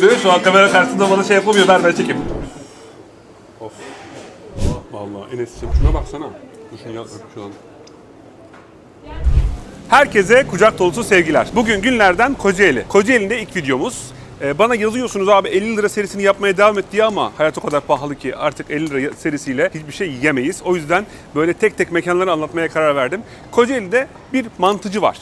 günü. Şu an kamera karşısında bana şey yapamıyor. Ver ben çekeyim. Of. Vallahi Enes'cim şuna baksana. Dur şunu yap şu an. Herkese kucak dolusu sevgiler. Bugün günlerden Kocaeli. Kocaeli'nde ilk videomuz. Ee, bana yazıyorsunuz abi 50 lira serisini yapmaya devam et diye ama hayat o kadar pahalı ki artık 50 lira serisiyle hiçbir şey yiyemeyiz. O yüzden böyle tek tek mekanları anlatmaya karar verdim. Kocaeli'de bir mantıcı var.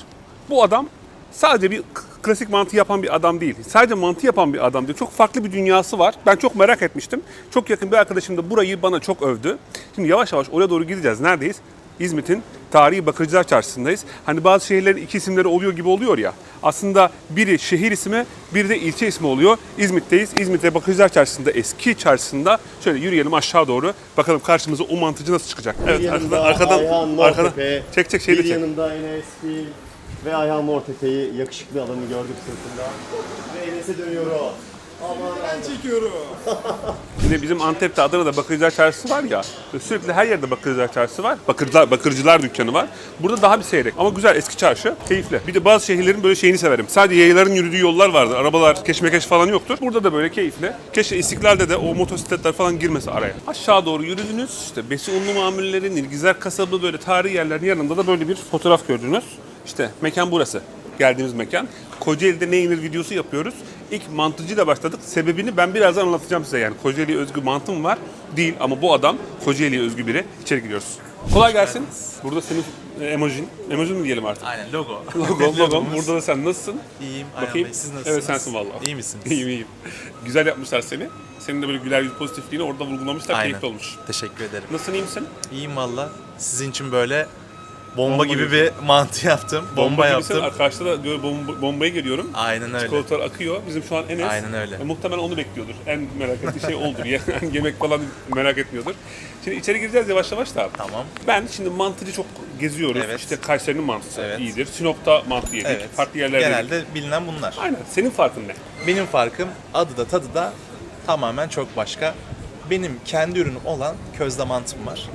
Bu adam sadece bir klasik mantı yapan bir adam değil. Sadece mantı yapan bir adam değil. Çok farklı bir dünyası var. Ben çok merak etmiştim. Çok yakın bir arkadaşım da burayı bana çok övdü. Şimdi yavaş yavaş oraya doğru gideceğiz. Neredeyiz? İzmit'in Tarihi Bakırcılar Çarşısı'ndayız. Hani bazı şehirlerin iki isimleri oluyor gibi oluyor ya. Aslında biri şehir ismi, biri de ilçe ismi oluyor. İzmit'teyiz. İzmit'te Bakırcılar Çarşısı'nda eski çarşısında şöyle yürüyelim aşağı doğru. Bakalım karşımıza o mantıcı nasıl çıkacak. Evet Bir arkadan yanında arkadan arkadan Mortepe, çek çek şeyi de bir çek. yanında Enes Fil ve Ayhan Mortepe'yi yakışıklı adamı gördük sırtında. Ve Enes'e dönüyoruz. Aman ben çekiyorum. Yine bizim Antep'te Adana'da Bakırcılar Çarşısı var ya. Sürekli her yerde Bakırcılar Çarşısı var. Bakırcılar, bakırcılar dükkanı var. Burada daha bir seyrek. Ama güzel eski çarşı. Keyifli. Bir de bazı şehirlerin böyle şeyini severim. Sadece yayaların yürüdüğü yollar vardır. Arabalar keşmekeş falan yoktur. Burada da böyle keyifli. Keşke İstiklal'de de o motosikletler falan girmese araya. Aşağı doğru yürüdünüz. İşte Besi Unlu Mamulleri, Nilgüzer Kasabı böyle tarihi yerlerin yanında da böyle bir fotoğraf gördünüz. İşte mekan burası. Geldiğimiz mekan. Kocaeli'de ne yenir videosu yapıyoruz. İlk mantıcıyla başladık. Sebebini ben birazdan anlatacağım size. Yani Kocaeli'ye özgü mantım var. Değil ama bu adam Kocaeli'ye özgü biri. İçeri giriyoruz. Kolay gelsin. Burada senin e, emojin. Emojin mi diyelim artık? Aynen logo. Logo. Logomuz. Burada da sen nasılsın? İyiyim Ayhan. Bey. Siz nasılsınız? Evet sensin vallahi. İyi misiniz? İyiyim iyiyim. Güzel yapmışlar seni. Senin de böyle güler yüz pozitifliğini orada vurgulamışlar. Aynen. Keyifli olmuş. Teşekkür ederim. Nasılsın iyi misin? İyiyim valla. Sizin için böyle bomba, Bomba gibi bir mantı yaptım. Bomba, gibisin. yaptım. Karşıda da gör- bomba, bombaya geliyorum. Aynen öyle. Çikolatalar akıyor. Bizim şu an Enes. Aynen öyle. E, muhtemelen onu bekliyordur. En merak ettiği şey oldur. Yani yemek falan merak etmiyordur. Şimdi içeri gireceğiz yavaş yavaş da. Tamam. Ben şimdi mantıcı çok geziyoruz. Evet. İşte Kayseri'nin mantısı Evet. iyidir. Sinop'ta mantı yedik. Evet. Farklı yerlerde yedik. Genelde bilinen bunlar. Aynen. Senin farkın ne? Benim farkım adı da tadı da tamamen çok başka. Benim kendi ürünüm olan közde mantım var.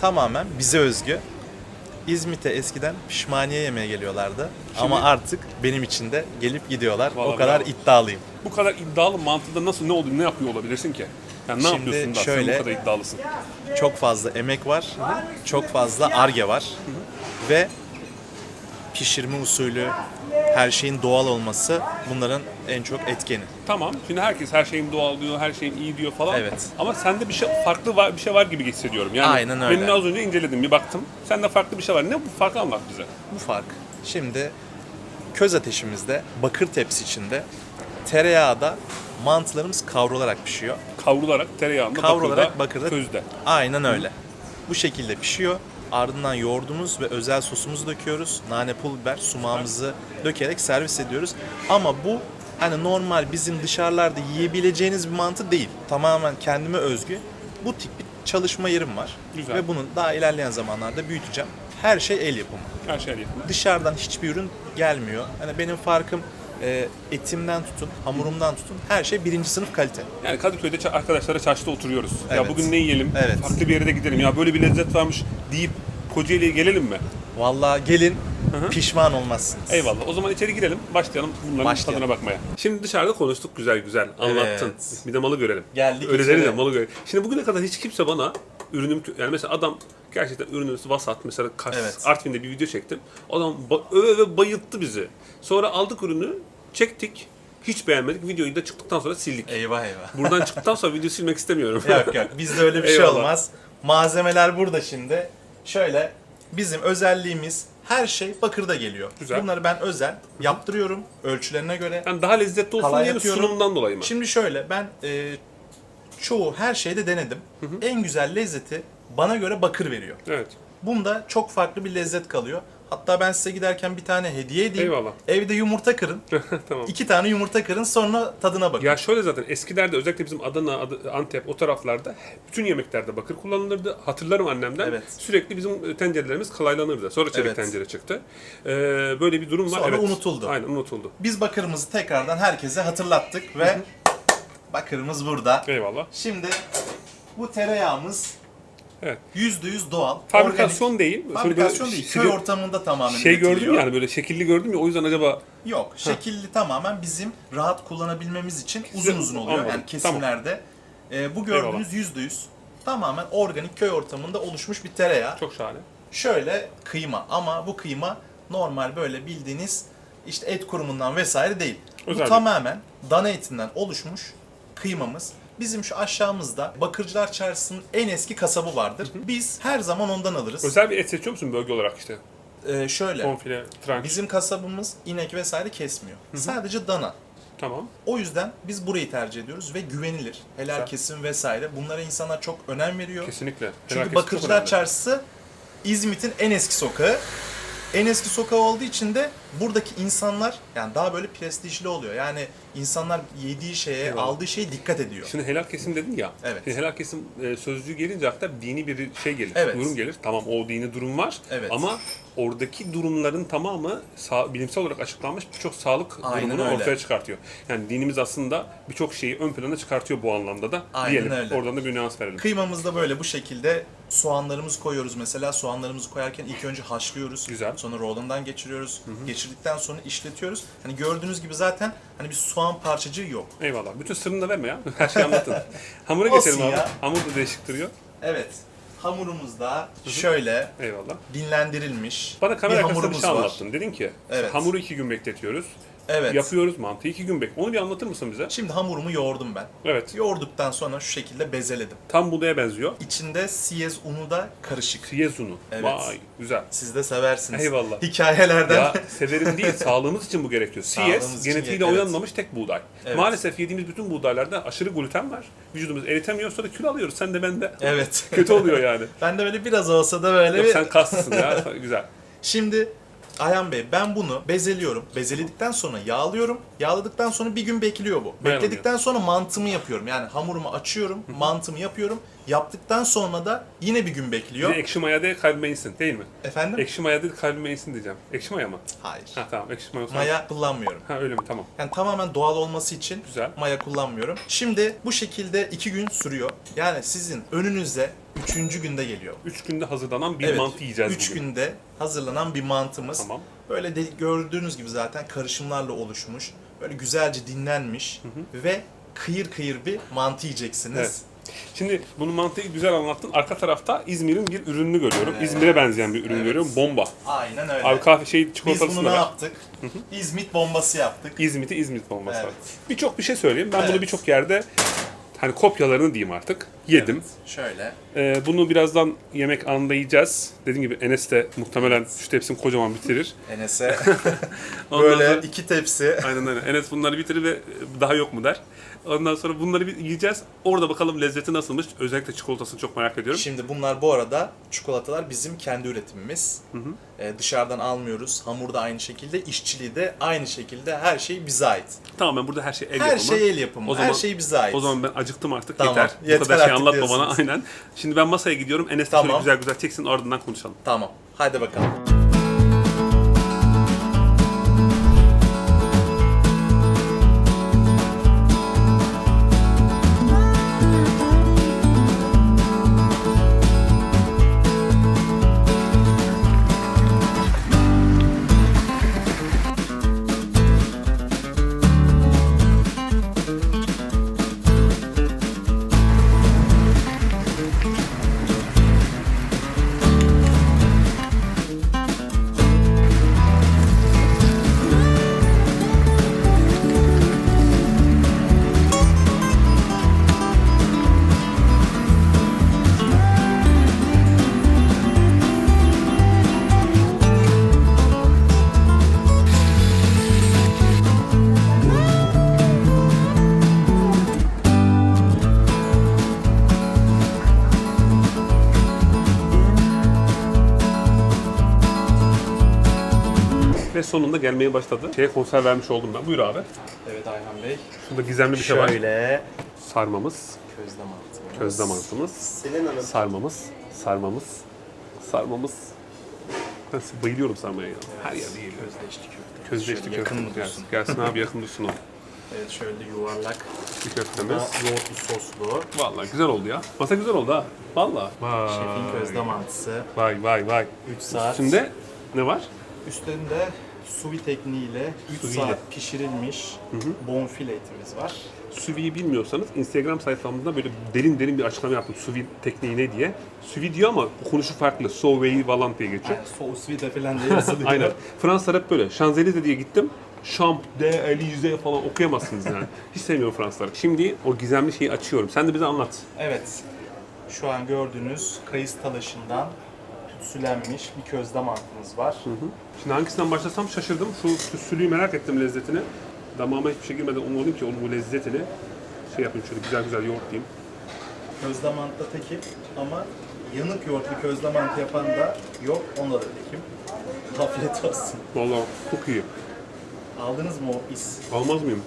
Tamamen bize özgü. İzmit'e eskiden pişmaniye yemeye geliyorlardı. Ama artık benim için de gelip gidiyorlar. Vallahi o kadar bravo. iddialıyım. Bu kadar iddialı mantıda nasıl ne oldu ne yapıyor olabilirsin ki? Yani ne Şimdi yapıyorsun da sen şöyle- bu kadar iddialısın? Çok fazla emek var, çok fazla arge var ve pişirme usulü, her şeyin doğal olması bunların en çok etkeni. Tamam. Şimdi herkes her şeyin doğal diyor, her şeyin iyi diyor falan. Evet. Ama sende bir şey farklı var, bir şey var gibi hissediyorum. Yani Aynen öyle. Menünü az önce inceledim, bir baktım. Sende farklı bir şey var. Ne bu farkı anlat bize. Bu fark. Şimdi köz ateşimizde, bakır tepsi içinde tereyağda mantılarımız kavrularak pişiyor. Kavrularak tereyağında, Kavrularak bakırda, bakırda közde. Aynen öyle. Bu şekilde pişiyor. Ardından yoğurdumuz ve özel sosumuzu döküyoruz. Nane, pul biber, sumağımızı dökerek servis ediyoruz. Ama bu hani normal bizim dışarılarda yiyebileceğiniz bir mantı değil. Tamamen kendime özgü. Bu tip bir çalışma yerim var. Güzel. Ve bunu daha ilerleyen zamanlarda büyüteceğim. Her şey el yapımı. Her şey yapımı. Dışarıdan hiçbir ürün gelmiyor. Hani benim farkım e, etimden tutun, hamurumdan tutun her şey birinci sınıf kalite. Yani Kadıköy'de arkadaşlara çarşıda oturuyoruz. Ya Evet. bugün ne yiyelim? Evet. Farklı bir yere de gidelim. Ya böyle bir lezzet varmış deyip Kocaeli'ye gelelim mi? Vallahi gelin hı. pişman olmazsınız. Eyvallah. O zaman içeri girelim. Başlayalım bunların Başlayalım. tadına bakmaya. Şimdi dışarıda konuştuk güzel güzel. Anlattın. Evet. Bir de malı görelim. Geldik Öyle deriz ya içeri. malı görelim. Şimdi bugüne kadar hiç kimse bana ürünüm yani mesela adam gerçekten ürünümüz vasat mesela Kars, Evet. Artvin'de bir video çektim. Adam ba- öve öve bayılttı bizi. Sonra aldık ürünü çektik. Hiç beğenmedik. Videoyu da çıktıktan sonra sildik. Eyvah eyvah. Buradan çıktıktan sonra video silmek istemiyorum. yok yok bizde öyle bir şey Eyvallah. olmaz. Malzemeler burada şimdi. Şöyle bizim özelliğimiz her şey bakırda geliyor. Güzel. Bunları ben özel yaptırıyorum ölçülerine göre. Yani daha lezzetli olsun Kalay diye mi sunumdan dolayı mı? Şimdi şöyle ben e, çoğu her şeyde denedim. En güzel lezzeti bana göre bakır veriyor. Evet. Bunda çok farklı bir lezzet kalıyor. Hatta ben size giderken bir tane hediye edeyim. Eyvallah. Evde yumurta kırın. tamam. iki tane yumurta kırın sonra tadına bakın. Ya şöyle zaten eskilerde özellikle bizim Adana, Ad- Antep o taraflarda bütün yemeklerde bakır kullanılırdı. Hatırlarım annemden. Evet. Sürekli bizim tencerelerimiz kalaylanırdı. Sonra çelik Evet. tencere çıktı. Ee, böyle bir durum var. Sonra evet. unutuldu. Aynen unutuldu. Biz bakırımızı tekrardan herkese hatırlattık ve bakırımız burada. Eyvallah. Şimdi bu tereyağımız Evet. %100 doğal. Fabrikasyon organik. değil. Fabrikasyon böyle değil. şey- Köy ortamında tamamen Şey gördüm yani böyle şekilli gördüm ya o yüzden acaba Yok. Şekilli tamamen bizim rahat kullanabilmemiz için uzun uzun oluyor. Anladım. Yani kesimlerde. Ee, bu gördüğünüz %100 tamamen organik köy ortamında oluşmuş bir tereyağı. çok şahane. Şöyle kıyma ama bu kıyma normal böyle bildiğiniz işte et kurumundan vesaire değil. Özel bu tamamen dana etinden oluşmuş kıymamız. Bizim şu aşağımızda Bakırcılar Çarşısı'nın en eski kasabı vardır. Biz her zaman ondan alırız. Özel bir et seçiyor musun bölge olarak işte? Ee, şöyle Bonfile, tranç. bizim kasabımız inek vesaire kesmiyor. Sadece dana. Tamam. O yüzden biz burayı tercih ediyoruz ve güvenilir. Helal Güzel. kesim vesaire. Bunlara insanlar çok önem veriyor. Kesinlikle. Çünkü Felaket çok Bakırcılar önemli. Çarşısı İzmit'in en eski sokağı. En eski sokağı olduğu için de buradaki insanlar yani daha böyle prestijli oluyor. Yani insanlar yediği şeye, Eyvallah. aldığı şeye dikkat ediyor. Şimdi helal kesim dedin ya. Evet. Şimdi helal kesim e, sözcüğü gelince akla dini bir şey gelir. Evet. Durum gelir. Tamam o dini durum var. Evet. Ama oradaki durumların tamamı bilimsel olarak açıklanmış birçok sağlık Aynen durumunu öyle. ortaya çıkartıyor. Yani dinimiz aslında birçok şeyi ön plana çıkartıyor bu anlamda da. Aynen Diyelim. öyle. Oradan da bir nüans verelim. Kıymamızda böyle bu şekilde soğanlarımızı koyuyoruz mesela. Soğanlarımızı koyarken ilk önce haşlıyoruz. Güzel. Sonra rollondan geçiriyoruz. Geçirdikten sonra işletiyoruz. Hani gördüğünüz gibi zaten hani bir soğan parçacığı yok. Eyvallah. Bütün sırrını da verme ya. Her şeyi anlatın. Hamura Olsun geçelim abi. ya. Hamur da değişik duruyor. Evet. Hamurumuz da şöyle Eyvallah. dinlendirilmiş Bana kamera bir arkasında bir hamurumuz şey var. anlattın. Dedin ki Evet. hamuru iki gün bekletiyoruz. Evet. Yapıyoruz mantıyı iki gün bek. Onu bir anlatır mısın bize? Şimdi hamurumu yoğurdum ben. Evet. Yoğurduktan sonra şu şekilde bezeledim. Tam buğdaya benziyor. İçinde siyez unu da karışık. Siyez unu. Evet. Vay güzel. Siz de seversiniz. Eyvallah. Hikayelerden. Ya severim değil, sağlığımız için bu gerekiyor. Sağlığımız Siyez için genetiğiyle evet. oynanmamış tek buğday. Evet. Maalesef yediğimiz bütün buğdaylarda aşırı gluten var. Vücudumuz eritemiyor sonra kilo alıyoruz. Sen de ben de. evet. Kötü oluyor yani. ben de böyle biraz olsa da böyle Yok bir... sen kaslısın ya. Güzel. Şimdi Ayhan Bey ben bunu bezeliyorum. Bezeledikten sonra yağlıyorum. Yağladıktan sonra bir gün bekliyor bu. Bekledikten sonra mantımı yapıyorum. Yani hamurumu açıyorum, mantımı yapıyorum. Yaptıktan sonra da yine bir gün Bir bekliyor. de ekşi maya değil kalbime insin değil mi? Efendim? Ekşi maya değil kalbime insin diyeceğim. Ekşi maya mı? Hayır. Ha tamam ekşi maya. Maya kullanmıyorum. Ha öyle mi tamam. Yani tamamen doğal olması için Güzel. maya kullanmıyorum. Şimdi bu şekilde iki gün sürüyor. Yani sizin önünüze üçüncü günde geliyor. Üç günde hazırlanan bir mantı yiyeceğiz üç bugün. günde hazırlanan bir mantımız. Tamam. Böyle de gördüğünüz gibi zaten karışımlarla oluşmuş. Böyle güzelce dinlenmiş ve kıyır kıyır bir mantı yiyeceksiniz. Şimdi bunu mantıyı güzel anlattın. Arka tarafta İzmir'in bir ürününü görüyorum. Evet. İzmir'e benzeyen bir ürün Evet. görüyorum. Bomba. Aynen öyle. Abi kahve şey Biz çikolatalısını bunu da ne yaptık? İzmit bombası yaptık. İzmit'i İzmit bombası Evet. var. Birçok bir şey söyleyeyim. Ben bunu Evet. birçok yerde hani kopyalarını diyeyim artık. Yedim. Evet, Şöyle. Ee, bunu birazdan yemek anında yiyeceğiz. Dediğim gibi Enes de muhtemelen şu tepsini kocaman bitirir. Enes'e böyle sonra- iki tepsi. Aynen öyle. Enes bunları bitirir ve daha yok mu der. Ondan sonra bunları bir yiyeceğiz. Orada bakalım lezzeti nasılmış. Özellikle çikolatasını çok merak ediyorum. Şimdi bunlar bu arada çikolatalar bizim kendi üretimimiz. Ee, dışarıdan almıyoruz. Hamur da aynı şekilde, işçiliği de aynı şekilde. Her şey bize ait. Tamamen burada her şey el Her yapımı. şey el yapımı. O zaman- Her şey bize ait. O zaman ben acıktım artık Tamam, yeter. Bu yeter kadar şey anlatma bana diyorsunuz. aynen. Şimdi ben masaya gidiyorum. Enes Tamam. güzel güzel çeksin ardından konuşalım. Tamam. Hadi bakalım. Ve sonunda gelmeye başladı. Şeye konser vermiş oldum ben. Buyur abi. Evet Ayhan Bey. Şurada gizemli bir şey var. Şöyle. Sarmamız, Közde mantı. közde mantımız, Selin Hanım. sarmamız, sarmamız, sarmamız. Ben bayılıyorum sarmaya ya. Her yerde yiyelim. Közde içli köfte. Közde Şöyle yakın köfte. mı Gelsin, dursun? gelsin abi yakın dursun o. Evet şöyle yuvarlak. İçli köftemiz. Yoğurtlu soslu. Vallahi güzel oldu ya. Masa güzel oldu ha. Vallahi. Vay. Şefin közde mantısı. Vay vay vay. 3 saat. Üstünde ne var? Üstünde suvi tekniğiyle 3 Sous vide. saat pişirilmiş bonfile etimiz var. Suvi'yi bilmiyorsanız Instagram sayfamda böyle derin derin bir açıklama yaptım. Suvi tekniği ne diye. Suvi diyor ama okunuşu farklı. Sauvé falan diye geçiyor. Sous vide falan diye yazılıyor. Aynen. Fransızlar hep böyle. Şanzelize diye gittim. Champ de Élysée falan okuyamazsınız yani. Hiç sevmiyorum Fransızları. Şimdi o gizemli şeyi açıyorum. Sen de bize anlat. Evet. Şu an gördüğünüz kayısı talaşından tütsülenmiş bir közde mantımız var. Şimdi hangisinden başlasam şaşırdım. Şu tütsülüğü merak ettim lezzetini. Damağıma hiçbir şey girmeden umuyorum ki onun bu lezzetini şey yapayım şöyle güzel güzel yoğurtlayayım. Közde mantıda tekim ama yanık yoğurtlu közde mantı yapan da yok. Onda da tekim. Afiyet olsun. Vallahi çok iyi. Aldınız mı o is? Almaz mıyım?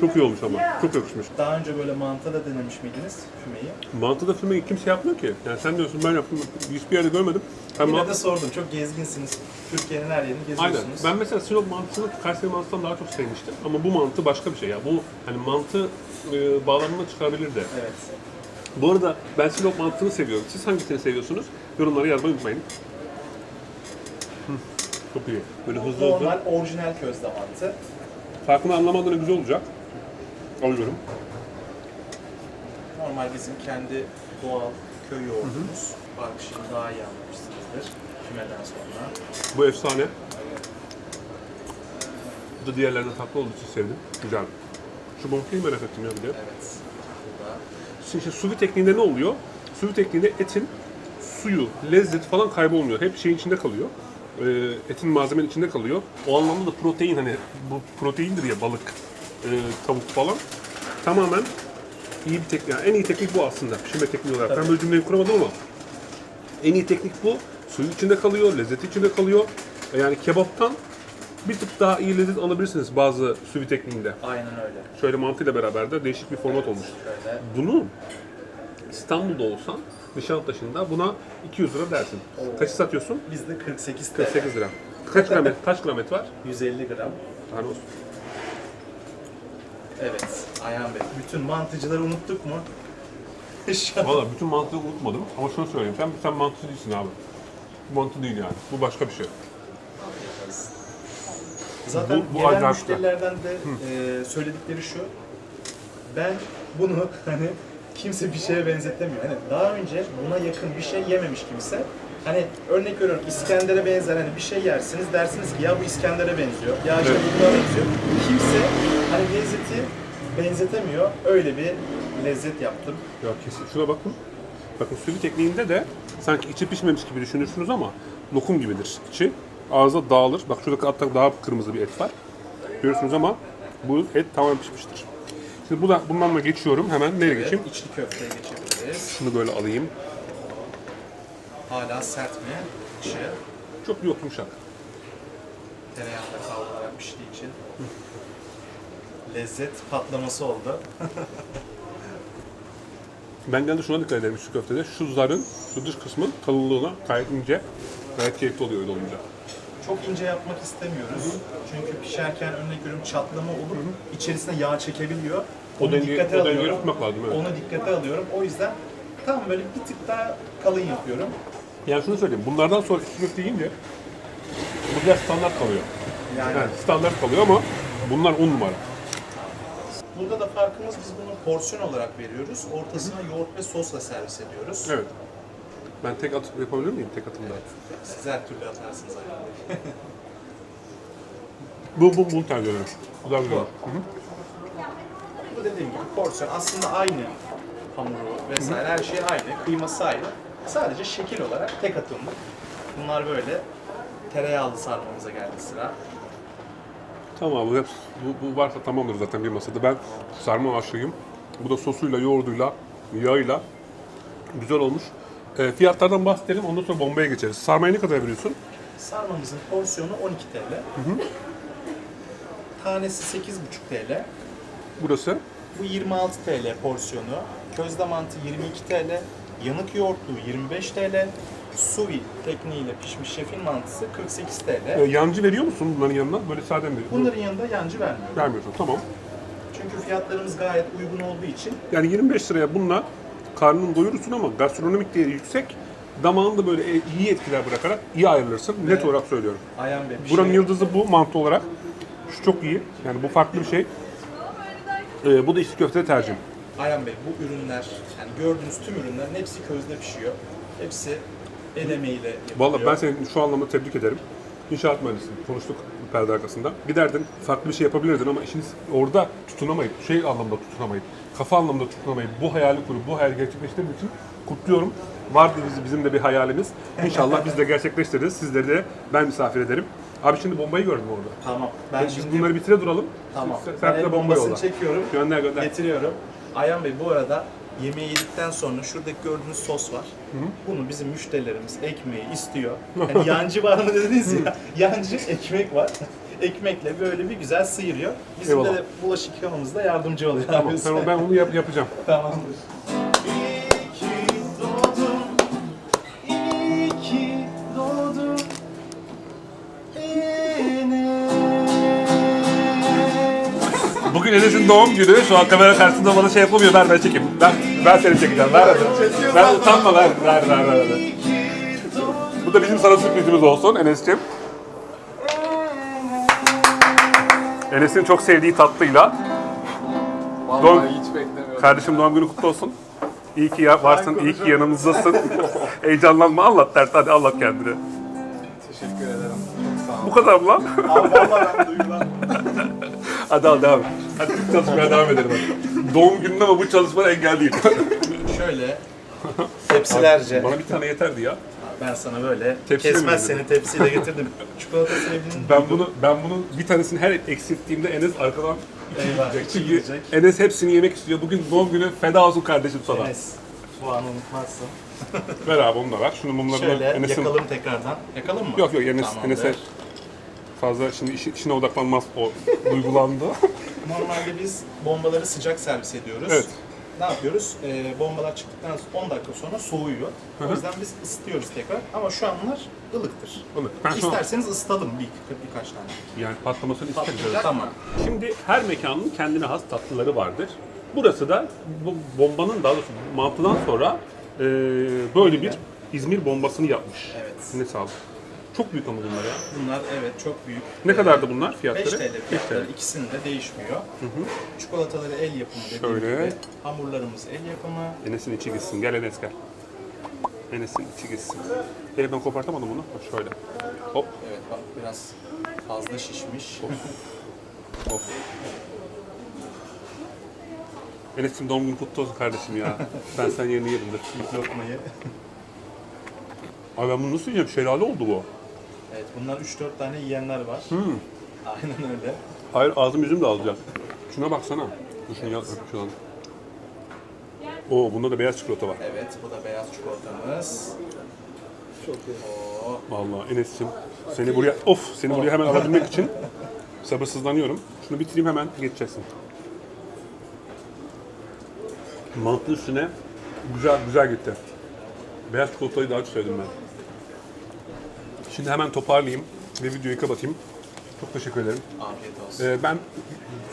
Çok iyi olmuş ama. Çok yakışmış. Daha önce böyle mantı da denemiş miydiniz fümeyi? Mantıda filmi kimse yapmıyor ki. Yani sen diyorsun ben yaptım. Hiçbir yerde görmedim. Ben Yine mantı- de sordum. Çok gezginsiniz. Türkiye'nin her yerini Aynen. geziyorsunuz. Ben mesela Sinop mantısını Kayseri mantısından daha çok sevmiştim. Ama bu mantı başka bir şey ya. Bu hani mantı e, bağlamına çıkarabilir de. Evet. Bu arada ben Sinop mantısını seviyorum. Siz hangisini seviyorsunuz? Yorumlara yazmayı unutmayın. Hı, çok iyi. Böyle hızlı hızlı. Normal orijinal közde mantı. Farkını anlamadığına güzel olacak. Alıyorum. Normal bizim kendi doğal köy yoğurdumuz. Bak şimdi daha iyi anlamışsınızdır kümeden sonra. Bu efsane. Bu da diğerlerine tatlı olduğu için sevdim. Güzel. Şu bonfileyi merak ettim ya bir de. Evet. Burada Şimdi suvi tekniğinde ne oluyor? Suvi tekniğinde etin suyu, lezzet falan kaybolmuyor. Hep şeyin içinde kalıyor. Ee, etin malzemenin içinde kalıyor. O anlamda da protein hani bu proteindir ya balık, e, tavuk falan. Tamamen iyi bir teknik. Yani en iyi teknik bu aslında pişirme tekniği olarak. Ben böyle cümleyi kuramadım ama en iyi teknik bu. Suyu içinde kalıyor, lezzeti içinde kalıyor. E, Yani kebaptan bir tık daha iyi lezzet alabilirsiniz bazı suvi tekniğinde. aynen öyle. Şöyle mantıyla beraber de değişik bir format olmuş. Şöyle Bunu İstanbul'da olsan Nişantaşı'nda buna 200 lira dersin. Kaçı satıyorsun? bizde 48 TL. 48 lira. Kaç kilometre, kaç kilometre var? 150 gram. Tane olsun. Evet. Ayhan Bey. Bütün mantıcıları unuttuk mu? Şu an- Valla bütün mantığı unutmadım ama şunu söyleyeyim. Sen, sen mantıcı değilsin abi. Bu mantı değil yani. Bu başka bir şey. Zaten Bu- bu gelen acayip müşterilerden de e, söyledikleri şu. Ben bunu hani kimse bir şeye benzetemiyor. Hani daha önce buna yakın bir şey yememiş kimse. Hani örnek veriyorum İskender'e benzer hani bir şey yersiniz dersiniz ki ya bu İskender'e benziyor. Ya işte Evet. bu buna benziyor. Kimse hani lezzeti benzetemiyor. Öyle bir lezzet yaptım. Ya kesin. Şuna bakın. Bakın sürü tekniğinde de sanki içi pişmemiş gibi düşünürsünüz ama lokum gibidir içi. Ağza dağılır. Bak şurada hatta daha kırmızı bir et var. Görüyorsunuz ama bu et tamamen pişmiştir. Şimdi bu da, bundan da geçiyorum. Hemen nereye geçeyim? İçli köfteye geçebiliriz. Şunu böyle alayım. Hala sert mi? İçi Çok yumuşak. tereyağında kavrularak piştiği için. Lezzet patlaması oldu. Ben genelde şuna dikkat ederim şu köftede. Şu zarın, şu dış kısmın kalınlığına gayet ince. Gayet keyifli oluyor öyle olunca. Çok ince yapmak istemiyoruz. Çünkü pişerken örnek veriyorum çatlama olup içerisine yağ çekebiliyor. O Onu denge- dikkate o dengeyi alıyorum. tutmak lazım, evet. Onu dikkate alıyorum. O yüzden tam böyle bir tık daha kalın yapıyorum. Yani şunu söyleyeyim. Bunlardan sonra içli köfte yiyince bu biraz standart kalıyor. Yani Yani standart kalıyor ama bunlar 10 numara. burada da farkımız biz bunu porsiyon olarak veriyoruz. Ortasına yoğurt ve sosla servis ediyoruz. Evet. Ben tek at yapabilir miyim tek atımda? Siz her türlü atarsınız Bey. Bu bu bunu tercih ederim. Bu da güzel. Hı hı. Bu dediğim gibi porsiyon aslında aynı hamuru vesaire her şey aynı, kıyması aynı. Sadece şekil olarak tek atımlık. Bunlar böyle tereyağlı sarmamıza geldi sıra. Tamam bu, hep, bu, bu varsa tamamdır zaten bir masada. Ben sarma aşığıyım. Bu da sosuyla, yoğurduyla, yağıyla güzel olmuş. E, fiyatlardan bahsedelim ondan sonra bombaya geçeriz. Sarmayı ne kadar veriyorsun? Sarmamızın porsiyonu 12 TL. Tanesi 8,5 TL. Burası Bu 26 TL porsiyonu. Közde mantı 22 TL. Yanık yoğurtlu 25 TL. Suvi tekniğiyle pişmiş şefin mantısı 48 e, TL. yancı veriyor musun bunların yanına? Böyle sade mi? Bunların yanında yancı vermiyorum. Vermiyorsun tamam. Çünkü fiyatlarımız gayet uygun olduğu için Yani 25 liraya bununla karnını doyurursun ama gastronomik değeri yüksek. Damağını da böyle e- iyi etkiler bırakarak iyi ayrılırsın. Net olarak söylüyorum. Ayhan Bey bir Buranın şey- yıldızı bu mantı olarak. Şu çok iyi. Yani bu farklı bir şey. Ee, bu da içli köfte tercihim. Ayhan Bey bu ürünler, yani gördüğünüz tüm ürünlerin hepsi közde pişiyor. Hepsi el emeğiyle yapılıyor. Vallahi ben seni şu anlamda tebrik ederim. İnşaat mühendisiyim. Konuştuk perde arkasında. Giderdin farklı bir şey yapabilirdin ama işiniz orada tutunamayıp, şey anlamda tutunamayıp, kafa anlamda tutunamayıp bu hayali kurup bu hayali gerçekleştirmek için kutluyorum. Vardı biz- bizim de bir hayalimiz. İnşallah biz de gerçekleştiririz. Sizleri de ben misafir ederim. Abi şimdi bombayı gördüm orada. Tamam. Ben Biz şimdi bunları bitire duralım. tamam. Sen, sen de bomba bombasını yolla. çekiyorum. Gönder gönder. Getiriyorum. Ayhan Bey bu arada yemeği yedikten sonra şuradaki gördüğünüz sos var. Bunu bizim müşterilerimiz ekmeği istiyor. Yani yancı var mı dediniz ya. yancı ekmek var. Ekmekle böyle bir güzel sıyırıyor. Bizim Eyvallah. de bulaşık yıkamamızda yardımcı oluyor. Tamam, abi. o- ben onu yap, yapacağım. Tamamdır. İyi ki doğdun, iyi ki doğdun Enes. Bugün Enes'in doğum günü. Şu an kamera karşısında bana şey yapamıyor. Ver ben çekeyim. Ben, ben seni çekeceğim. Ver hadi. Ver utanma ver. Ver ver ver. ver. Bu da bizim sana sürprizimiz olsun Enes'ciğim. Enes'in çok sevdiği tatlıyla. Doğum, hiç beklemiyorum. kardeşim doğum günü kutlu olsun. İyi ki ya, varsın, iyi ki yanımızdasın. Heyecanlanma anlat dert, hadi anlat kendini. Teşekkür ederim. Çok sağ olun. Bu kadar mı lan? Abi vallahi ben duygulandım. hadi al devam et. Hadi biz çalışmaya devam edelim hadi. Doğum gününde ama bu çalışmana engel değil. Şöyle tepsilerce Bana bir tane yeterdi ya. Ben sana böyle Tepsiyle mi kesmez seni tepsiyle getirdim. Çikolata sevdiğini Ben bunu ben bunu bir tanesini her eksilttiğimde Enes arkadan Eyvah, içi Çünkü. Enes hepsini yemek istiyor. Bugün doğum günü feda olsun kardeşim sana. Enes. Bu anı unutmazsın. Ver abi onu da ver. Şunu mumlarını Şöyle Enes'in... yakalım tekrardan. Yakalım mı? Yok yok Enes, Tamamdır. Enes'e fazla şimdi işi- işine odaklanmaz o duygulandı. Normalde biz bombaları sıcak servis ediyoruz. Evet. Ne yapıyoruz? Ee, bombalar çıktıktan 10 dakika sonra soğuyor. O yüzden biz ısıtıyoruz tekrar. Ama şu anlar ılıktır. Ben an- İsterseniz ısıtalım bir, birkaç tane. yani patlamasını isteriz. Patlayacak. Tamam. Şimdi her mekanın kendine has tatlıları vardır. Burası da bu bombanın daha doğrusu mantıdan sonra e, böyle bir İzmir bombasını yapmış. Evet. Ne sağlık. Çok büyük ama bunlar ya. Bunlar evet çok büyük. Ne kadardı bunlar fiyatları? 5 TL 5 fiyatları ikisinin de değişmiyor. Çikolataları el yapımı dediğim Şöyle. gibi. Hamurlarımız el yapımı. Enes'in içi gitsin. Gel Enes gel. Enes'in içi gitsin. Elimden kopartamadım bunu. Bak şöyle. Hop. Evet bak biraz fazla şişmiş. Hop. Enes'cim doğum günün kutlu olsun kardeşim ya. ben sen yerini yerimdir. Lokmayı. Abi ben bunu nasıl yiyeceğim? Şelale oldu bu. Evet bunlar 3-4 tane yiyenler var. Aynen öyle. Hayır ağzım yüzüm de alacak. Şuna baksana. Dur şunu yap şuradan. Oo bunda da beyaz çikolata var. Evet bu da beyaz çikolatamız. Çok iyi. Oo. Vallahi Enes'cim seni buraya of seni buraya hemen alabilmek için sabırsızlanıyorum. Şunu bitireyim hemen geçeceksin. Mantı üstüne güzel güzel gitti. Beyaz çikolatayı daha çok sevdim ben. Şimdi hemen toparlayayım ve videoyu kapatayım. Çok teşekkür ederim. Afiyet olsun. Ee, ben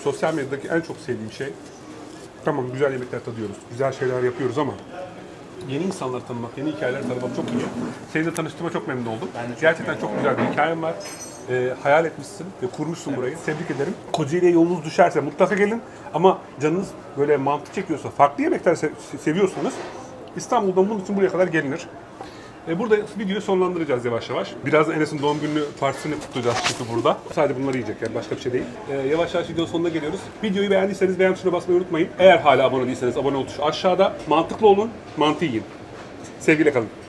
sosyal medyadaki en çok sevdiğim şey tamam güzel yemekler tadıyoruz, güzel şeyler yapıyoruz ama yeni insanlar tanımak, yeni hikayeler tanımak çok iyi. Seninle tanıştığıma çok memnun oldum. Ben de çok Gerçekten çok güzel bir hikayem var. Ee, hayal etmişsin ve kurmuşsun burayı. Tebrik ederim. Kocaeli'ye yolunuz düşerse mutlaka gelin. Ama canınız böyle mantı çekiyorsa, farklı yemekler se- seviyorsanız İstanbul'dan bunun için buraya kadar gelinir. E, burada videoyu sonlandıracağız yavaş yavaş. Biraz Enes'in doğum günü partisini kutlayacağız çünkü burada. Sadece bunları yiyecek yani başka bir şey değil. E, yavaş yavaş videonun sonuna geliyoruz. Videoyu beğendiyseniz beğen tuşuna basmayı unutmayın. Eğer hala abone değilseniz abone ol aşağıda. Mantıklı olun, mantı yiyin. Sevgiyle kalın.